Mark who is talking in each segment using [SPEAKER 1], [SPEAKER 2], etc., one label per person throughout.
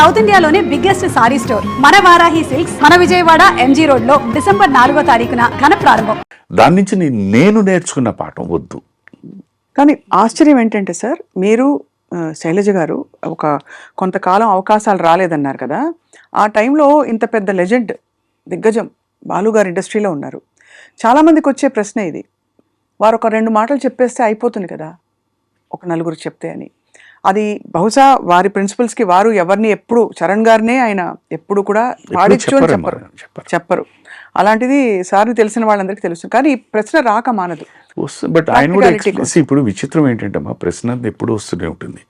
[SPEAKER 1] South ఇండియాలోనే biggest sorry store. మన Varahi Silks మన విజయవాడ ఎంజీ రోడ్లో డిసెంబర్ నాలుగో తారీఖున ఘన ప్రారంభం.
[SPEAKER 2] దాని నుంచి నేను నేర్చుకున్న పాఠం వద్దు.
[SPEAKER 3] కానీ ఆశ్చర్యం ఏంటంటే సార్ మీరు శైలజ గారు ఒక కొంతకాలం అవకాశాలు రాలేదన్నారు కదా. ఆ టైంలో ఇంత పెద్ద లెజెండ్ దిగ్గజం బాలు గారు ఇండస్ట్రీలో ఉన్నారు. చాలామందికి వచ్చే ప్రశ్న ఇది. వారు ఒక రెండు మాటలు చెప్పేస్తే అయిపోతుంది కదా. ఒక నలుగురు చెప్తే అని. అది బహుశా వారి ప్రిన్సిపల్స్కి వారు ఎవరిని ఎప్పుడు చరణ్ గారినే ఆయన ఎప్పుడు కూడా పాడించు అని చెప్పరు
[SPEAKER 2] చెప్పరు.
[SPEAKER 3] అలాంటిది సార్ని తెలిసిన వాళ్ళందరికీ తెలుసు. కానీ ప్రశ్న రాక మానదు.
[SPEAKER 2] బట్ ఆయన కూడా ఇప్పుడు విచిత్రం ఏంటంటే మా ప్రశ్న ఎప్పుడు వస్తూనే ఉంటుంది.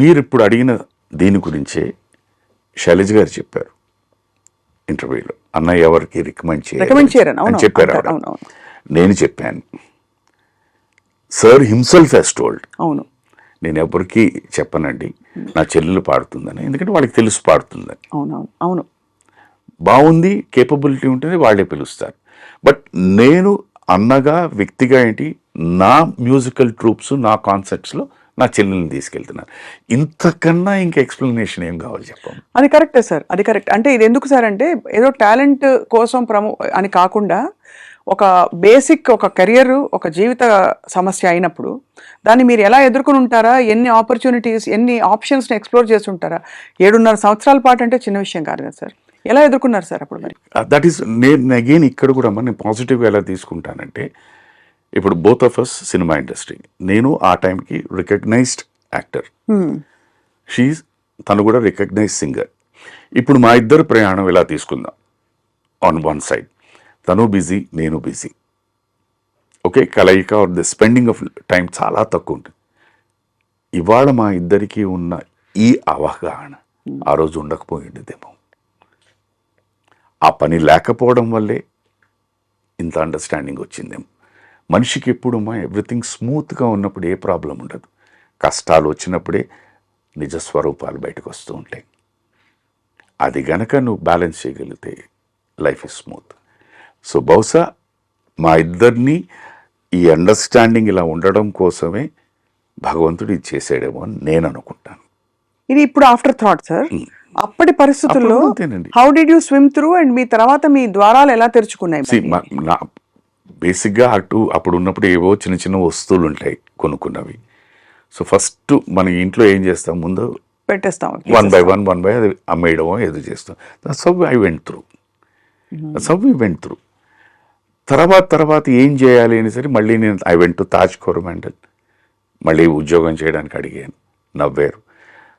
[SPEAKER 2] మీరు ఇప్పుడు అడిగిన దీని గురించే శైలజ గారు చెప్పారు ఇంటర్వ్యూలో. అన్నయ్య ఎవరికి రికమెండ్ చేయాలి చెప్పారు నేను చెప్పాను. Sir himself has told.
[SPEAKER 3] అవును.
[SPEAKER 2] నేను ఎవరికి చెప్పనండి. నా చెల్లెలు పాడుతుందని ఎందుకంటే వాళ్ళకి తెలుసు పాడుతుందని.
[SPEAKER 3] అవునవును. అవును.
[SPEAKER 2] బాగుంది కేపబిలిటీ ఉంటుంది వాళ్ళే పిలుస్తారు. బట్ నేను అన్నగా వ్యక్తిగా ఏంటి నా మ్యూజికల్ ట్రూప్స్ నా కాన్సర్ట్స్లో నా చెల్లెల్ని తీసుకెళ్తున్నాను ఇంతకన్నా ఇంకా ఎక్స్ప్లెనేషన్ ఏం కావాలి చెప్పండి?
[SPEAKER 3] అది కరెక్టే సార్. అది కరెక్ట్ అంటే ఇది ఎందుకు సార్ అంటే ఏదో టాలెంట్ కోసం ప్రమో అని కాకుండా ఒక బేసిక్ ఒక కెరియర్ ఒక జీవిత సమస్య అయినప్పుడు దాన్ని మీరు ఎలా ఎదుర్కొని ఉంటారా? ఎన్ని ఆపర్చునిటీస్ ఎన్ని ఆప్షన్స్ని ఎక్స్ప్లోర్ చేస్తుంటారా ఏడున్నర సంవత్సరాల పాటు అంటే చిన్న విషయం కాదు కదా సార్. ఎలా ఎదుర్కొన్నారు సార్ అప్పుడు మరి?
[SPEAKER 2] దట్ ఈస్ నేను అగైన్ ఇక్కడ కూడా అమ్మ నేను పాజిటివ్గా ఎలా తీసుకుంటానంటే ఇప్పుడు both of us cinema industry నేను ఆ టైంకి రికగ్నైజ్డ్ యాక్టర్
[SPEAKER 3] Hmm.
[SPEAKER 2] షీ తను కూడా రికగ్నైజ్ సింగర్ ఇప్పుడు మా ఇద్దరు ప్రయాణం ఇలా తీసుకుందాం? ఆన్ వన్ సైడ్ తను బిజీ నేను బిజీ. ఓకే కలయిక or the spending of time చాలా తక్కువ ఉంటుంది. ఇవాళ మా ఇద్దరికి ఉన్న ఈ అవగాహన ఆ రోజు ఉండకపోయి ఉండేదేమో ఆ పని లేకపోవడం వల్లే ఇంత అండర్స్టాండింగ్ వచ్చిందేమో. మనిషికి ఎప్పుడు మా ఎవ్రీథింగ్ స్మూత్గా ఉన్నప్పుడు ఏ ప్రాబ్లం ఉండదు. కష్టాలు వచ్చినప్పుడే నిజ స్వరూపాలు బయటకు వస్తూ ఉంటాయి. అది గనక నువ్వు బ్యాలెన్స్ చేయగలిగితే లైఫ్ ఇస్ స్మూత్ సో బహుశా మా ఇద్దరిని ఈ అండర్స్టాండింగ్ ఇలా ఉండడం కోసమే భగవంతుడు ఇది చేసాడేమో అని నేను అనుకుంటాను.
[SPEAKER 3] ఇది ఇప్పుడు ఆఫ్టర్ థాట్ సార్ అప్పటి పరిస్థితుల్లో. How did you swim through and మీ తర్వాత మీ ద్వారాలు ఎలా తెరుచుకున్నాయి
[SPEAKER 2] బేసిక్గా అటు అప్పుడు ఉన్నప్పుడు ఏవో చిన్న చిన్న వస్తువులు ఉంటాయి కొనుక్కున్నవి. సో ఫస్ట్ మన ఇంట్లో ఏం చేస్తాం? ముందు
[SPEAKER 3] పెట్టేస్తాం
[SPEAKER 2] one by one one by అది అమ్మేయడమో ఏదో చేస్తాం. So I went through so went through తర్వాత తర్వాత ఏం చేయాలి అని సరే మళ్ళీ నేను I went to Taj Coromandel మళ్ళీ ఉద్యోగం చేయడానికి అడిగాను. నవ్వారు.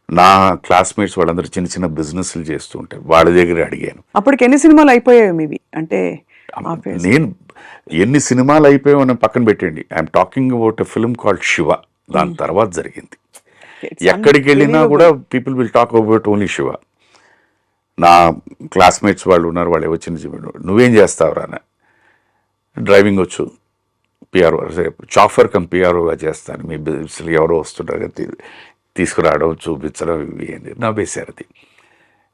[SPEAKER 2] నా క్లాస్మేట్స్ వాళ్ళందరూ చిన్న చిన్న బిజినెస్లు చేస్తూ ఉంటారు వాళ్ళ దగ్గర అడిగాను.
[SPEAKER 3] అప్పటికి ఎన్ని సినిమాలు అయిపోయాయి మీవి? అంటే.
[SPEAKER 2] నేను ఎన్ని సినిమాలు అయిపోయాయో అని పక్కన పెట్టండి. I'm talking about a film called Shiva దాని తర్వాత జరిగింది. ఎక్కడికి వెళ్ళినా. కూడా people will talk about only Shiva నా క్లాస్మేట్స్ వాళ్ళు ఉన్నారు వాళ్ళు వచ్చిన చెప్పాడు నువ్వేం చేస్తావురా అని డ్రైవింగ్ వచ్చు. పిఆర్ఓ చాఫర్ కం పిఆర్ఓగా చేస్తాను. మీ బిజినెస్లో ఎవరో వస్తుంటారు తీసుకురావడం చూపించడం ఇవి అని నవ్వేశారు అది.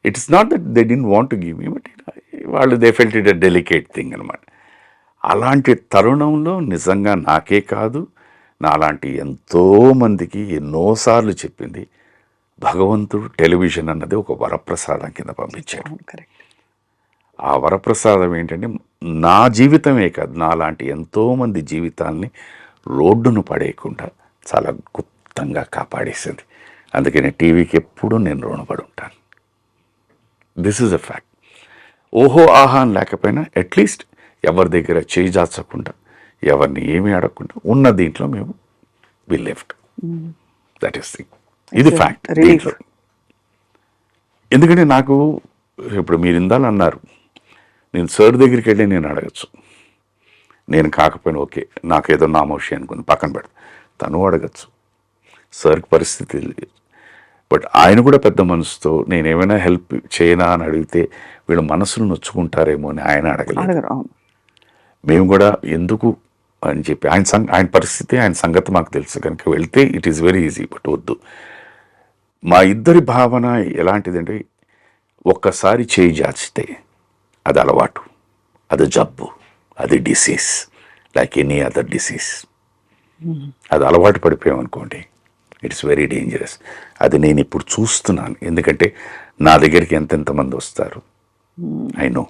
[SPEAKER 2] It's not that they didn't want give me but వాళ్ళు they felt it a delicate thing అనమాట. అలాంటి తరుణంలో నిజంగా నాకే కాదు నా అలాంటి ఎంతో మందికి ఎన్నోసార్లు చెప్పింది భగవంతుడు టెలివిజన్ అన్నది ఒక వరప్రసాదం కింద పంపించాడు. ఆ వరప్రసాదం ఏంటంటే నా జీవితమే కాదు నా లాంటి ఎంతో మంది జీవితాల్ని రోడ్డును పడేయకుండా చాలా గుప్తంగా కాపాడేసింది. అందుకని టీవీకి ఎప్పుడూ నేను రుణపడి ఉంటాను దిస్ ఇస్ అ ఫ్యాక్ట్ ఓహో ఆహా అని లేకపోయినా అట్లీస్ట్ ఎవరి దగ్గర చేయి జాచకుండా ఎవరిని ఏమీ అడగకుండా ఉన్న దీంట్లో మేము we left that is thing ఇది ఫ్యాక్ట్. దీంట్లో. ఎందుకంటే నాకు ఇప్పుడు మీరు ఇందాలు అన్నారు నేను సార్ దగ్గరికి వెళ్ళి నేను అడగచ్చు. నేను కాకపోయినా ఓకే నాకు ఏదో నామోషి అనుకుని పక్కన పెడతా. తను అడగచ్చు. సార్కి పరిస్థితి తెలియదు బట్ ఆయన కూడా పెద్ద మనసుతో నేను ఏమైనా హెల్ప్ చేయనా అని అడిగితే వీళ్ళ మనసులు నొచ్చుకుంటారేమో అని ఆయన అడగలేదు. మేము కూడా ఎందుకు అని చెప్పి ఆయన సంగ ఆయన పరిస్థితి ఆయన సంగతి మాకు తెలుసు. కనుక వెళ్తే it is very easy but వద్దు. మా ఇద్దరి భావన ఎలాంటిదంటే ఒక్కసారి చేయి జాచితే అది అలవాటు అది జబ్బు అది disease like any other disease అది అలవాటు పడిపోయామనుకోండి ఇట్స్ వెరీ డేంజరస్ అది నేను ఇప్పుడు చూస్తున్నాను ఎందుకంటే నా దగ్గరికి ఎంతెంతమంది వస్తారు? ఐ నో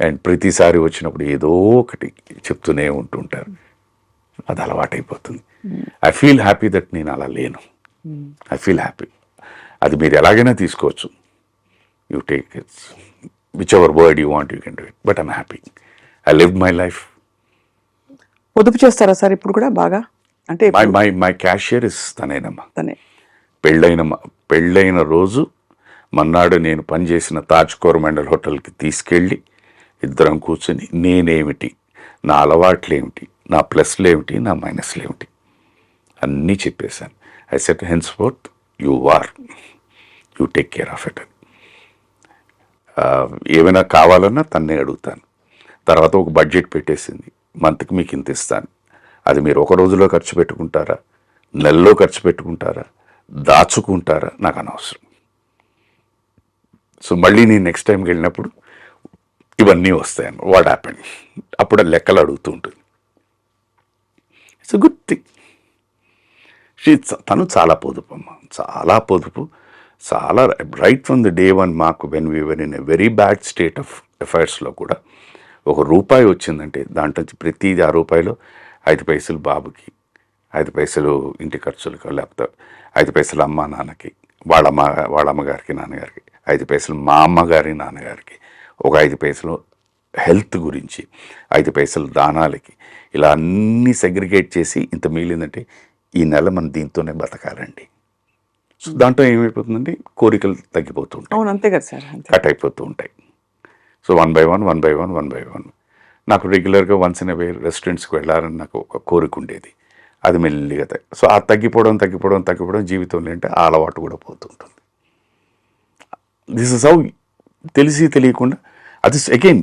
[SPEAKER 2] అండ్ ప్రతిసారి వచ్చినప్పుడు ఏదో ఒకటి చెప్తూనే ఉంటుంటారు. అది అలవాటైపోతుంది. ఐ ఫీల్ హ్యాపీ దట్ నేను అలా లేను. ఐ ఫీల్ హ్యాపీ అది మీరు ఎలాగైనా తీసుకోవచ్చు. You take it's whichever word you want you can do it but I'm happy I live my life
[SPEAKER 3] పొదుపు చేస్తారా సార్ ఇప్పుడు కూడా బాగా? అంటే
[SPEAKER 2] my my my cashier is తనేనమ్మా
[SPEAKER 3] తనే.
[SPEAKER 2] పెళ్ళైన పెళ్ళైన రోజు మన్నాడు నేను పనిచేసిన తాజ్ కోరమండల్ హోటల్కి తీసుకెళ్ళి ఇద్దరం కూర్చొని నేనేమిటి? నా అలవాట్లు ఏమిటి నా ప్లస్లు ఏమిటి నా మైనస్లు ఏమిటి అన్నీ చెప్పేశాను. I said henceforth you are you take care of it ఏమైనా కావాలన్నా తన్నే అడుగుతాను. తర్వాత ఒక బడ్జెట్ పెట్టేసింది. మంత్కి మీకు ఇంత ఇస్తాను. అది మీరు ఒక రోజులో ఖర్చు పెట్టుకుంటారా? నెలలో ఖర్చు పెట్టుకుంటారా? దాచుకుంటారా? నాకు అనవసరం. సో మళ్ళీ నేను నెక్స్ట్ టైంకి వెళ్ళినప్పుడు ఇవన్నీ వస్తాయని వాట్ హ్యాపెన్. అప్పుడు లెక్కలు అడుగుతూ ఉంటుంది. ఇట్స్ గుడ్ థింగ్ షీ తను చాలా పొదుపు అమ్మ. చాలా పొదుపు. చాలా right from the day one మాకు when we were in a very bad state of అఫైర్స్లో కూడా ఒక రూపాయి వచ్చిందంటే దాంట్లో నుంచి ప్రతి ఆ రూపాయలు ఐదు పైసలు బాబుకి ఐదు పైసలు ఇంటి ఖర్చులకు లేకపోతే ఐదు పైసలు అమ్మ నాన్నకి వాళ్ళ అమ్మ వాళ్ళ అమ్మగారికి నాన్నగారికి ఐదు పైసలు మా అమ్మగారి నాన్నగారికి ఒక ఐదు పైసలు హెల్త్ గురించి ఐదు పైసలు దానాలకి ఇలా అన్నీ సెగ్రిగేట్ చేసి ఇంత మిగిలిందంటే ఈ నెల మనం దీంతోనే బతకాలండి. సో దాంట్లో ఏమైపోతుందంటే కోరికలు తగ్గిపోతూ ఉంటాయి.
[SPEAKER 3] అవును అంతే కదా సార్
[SPEAKER 2] కట్ అయిపోతూ ఉంటాయి. So one by one one by one one by one. నాకు రెగ్యులర్గా వన్స్ ఇన్ వే రెస్టారెంట్స్కి వెళ్ళాలని నాకు ఒక కోరిక ఉండేది. అది మెల్లిగా తగ్గి సో ఆ తగ్గిపోవడం తగ్గిపోవడం తగ్గిపోవడం జీవితంలో అంటే ఆ అలవాటు కూడా పోతుంటుంది. దిస్ ఇస్ హౌ తెలిసి తెలియకుండా అది అగైన్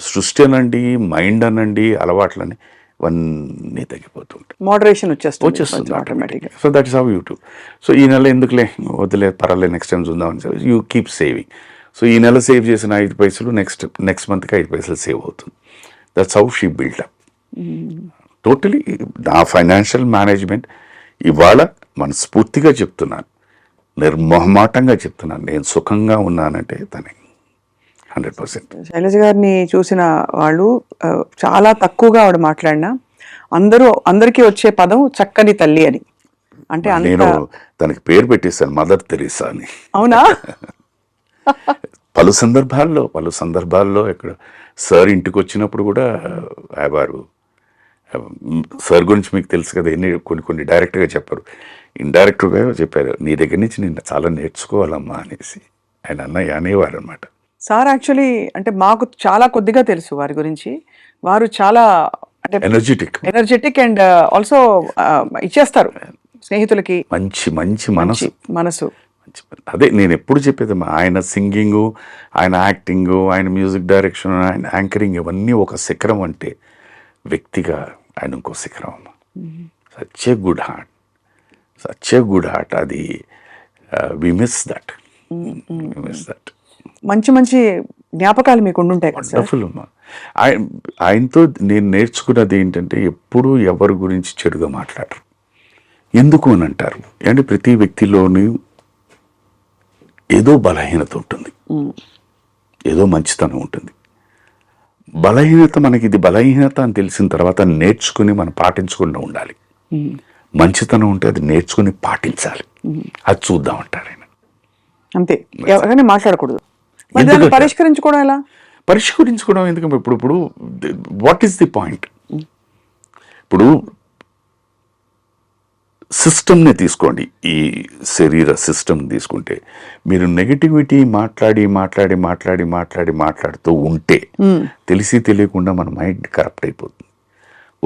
[SPEAKER 2] సృష్టి అనండి మైండ్ అనండి అలవాట్లని ఇవన్నీ తగ్గిపోతూ ఉంటాయి
[SPEAKER 3] మోడరేషన్ వచ్చేస్తుంది
[SPEAKER 2] వచ్చేస్తుంది
[SPEAKER 3] automatic
[SPEAKER 2] so that is how you to so ఈ నెల ఎందుకులే? వదిలే పర్వాలేదు నెక్స్ట్ టైం చూద్దామని యూ కీప్ సేవింగ్ సో ఈ నెల సేవ్ చేసిన ఐదు పైసలు నెక్స్ట్ నెక్స్ట్ మంత్కి ఐదు పైసలు సేవ్ అవుతుంది. That's how she build up totally నా ఫైనాన్షియల్ మేనేజ్మెంట్ ఇవాళ మనస్ఫూర్తిగా చెప్తున్నాను. నిర్మోహమాటంగా చెప్తున్నాను. నేను సుఖంగా ఉన్నానంటే తనే హండ్రెడ్ పర్సెంట్.
[SPEAKER 3] శైలజ గారిని చూసిన వాళ్ళు చాలా తక్కువగా ఆవిడ మాట్లాడినా అందరూ అందరికీ వచ్చే పదం చక్కని తల్లి అని. అంటే
[SPEAKER 2] నేను తనకి పేరు పెట్టేశాను మదర్ తెరీసా అని.
[SPEAKER 3] అవునా?
[SPEAKER 2] పలు సందర్భాల్లో పలు సందర్భాల్లో ఇక్కడ సార్ ఇంటికి వచ్చినప్పుడు కూడా వారు సార్ గురించి మీకు తెలుసు కదా ఎన్ని కొన్ని కొన్ని డైరెక్ట్గా చెప్పారు. ఇండైరెక్ట్గా చెప్పారు నీ దగ్గర నుంచి నేను చాలా నేర్చుకోవాలమ్మా అనేసి. ఆయన అన్నయ్య అనేవారు అనమాట
[SPEAKER 3] సార్ యాక్చువల్లీ అంటే మాకు చాలా కొద్దిగా తెలుసు వారి గురించి. వారు చాలా అంటే
[SPEAKER 2] ఎనర్జెటిక్
[SPEAKER 3] ఎనర్జెటిక్ అండ్ ఆల్సో ఇచ్చేస్తారు స్నేహితులకి.
[SPEAKER 2] మంచి మంచి మనసు.
[SPEAKER 3] మనసు.
[SPEAKER 2] అదే నేను ఎప్పుడు చెప్పేది ఆయన సింగింగు ఆయన యాక్టింగు ఆయన మ్యూజిక్ డైరెక్షన్ ఆయన యాంకరింగ్ ఇవన్నీ ఒక శిఖరం అంటే వ్యక్తిగా ఆయన ఇంకో శిఖరం అమ్మ. Such a good heart such a good heart అది we miss that miss that
[SPEAKER 3] మంచి మంచి జ్ఞాపకాలు మీకు ఉండుంటాయి
[SPEAKER 2] వండర్ఫుల్ అమ్మా. ఆయనతో నేను నేర్చుకున్నది ఏంటంటే ఎప్పుడూ ఎవరి గురించి చెడుగా మాట్లాడరు. ఎందుకు అని అంటారు? అంటే ప్రతి వ్యక్తిలోనూ ఏదో బలహీనత ఉంటుంది. ఏదో మంచితనం ఉంటుంది. బలహీనత మనకి ఇది బలహీనత అని తెలిసిన తర్వాత నేర్చుకుని మనం పాటించకుండా ఉండాలి. మంచితనం ఉంటే అది నేర్చుకుని పాటించాలి. అది చూద్దాం అంటారు ఆయన.
[SPEAKER 3] అంతే. ఎవరైనా మాట్లాడకూడదు. దాన్ని? పరిష్కరించుకోవడం ఎలా?
[SPEAKER 2] పరిష్కరించుకోవడం ఎందుకు ఇప్పుడు ఇప్పుడు వాట్ ఈస్ ది పాయింట్ ఇప్పుడు సిస్టమ్ని తీసుకోండి. ఈ శరీర సిస్టమ్ తీసుకుంటే మీరు నెగటివిటీ మాట్లాడి మాట్లాడి మాట్లాడి మాట్లాడి మాట్లాడుతూ ఉంటే తెలిసి తెలియకుండా మన మైండ్ కరప్ట్ అయిపోతుంది.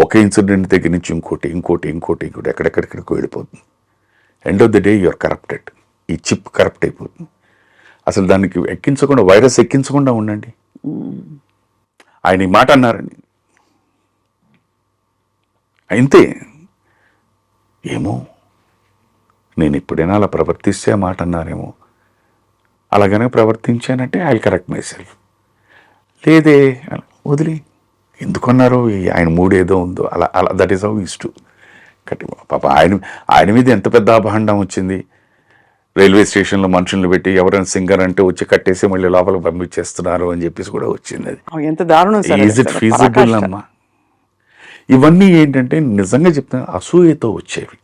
[SPEAKER 2] ఒక ఇన్సిడెంట్ దగ్గర నుంచి ఇంకోటి ఇంకోటి ఇంకోటి ఇంకోటి ఎక్కడెక్కడికి వెళ్ళిపోతుంది. End of the day you're corrupted ఈ చిప్ కరప్ట్ అయిపోతుంది. అసలు దానికి ఎక్కించకుండా వైరస్ ఎక్కించకుండా ఉండండి. ఆయన ఈ మాట అన్నారండి అయితే ఏమో నేను ఎప్పుడైనా అలా ప్రవర్తిస్తే మాట అన్నారేమో. అలాగనే ప్రవర్తించానంటే ఐ కరెక్ట్ మై సెల్ఫ్ లేదే అలా వదిలి. ఎందుకన్నారో ఈ ఆయన మూడు ఏదో ఉందో అలా అలా that is how is to కట్టి పాప ఆయన ఆయన మీద ఎంత పెద్ద అభాండం వచ్చింది. రైల్వే స్టేషన్లో మనుషుల్ని పెట్టి ఎవరైనా సింగర్ అంటే వచ్చి కట్టేసి మళ్ళీ లోపల పంపించేస్తున్నారు అని చెప్పేసి కూడా వచ్చింది అది
[SPEAKER 3] ఎంత దారుణం
[SPEAKER 2] ఈజ్ ఇట్. ఫీజిబుల్. అమ్మా ఇవన్నీ ఏంటంటే నిజంగా చెప్తాను అసూయతో వచ్చేవి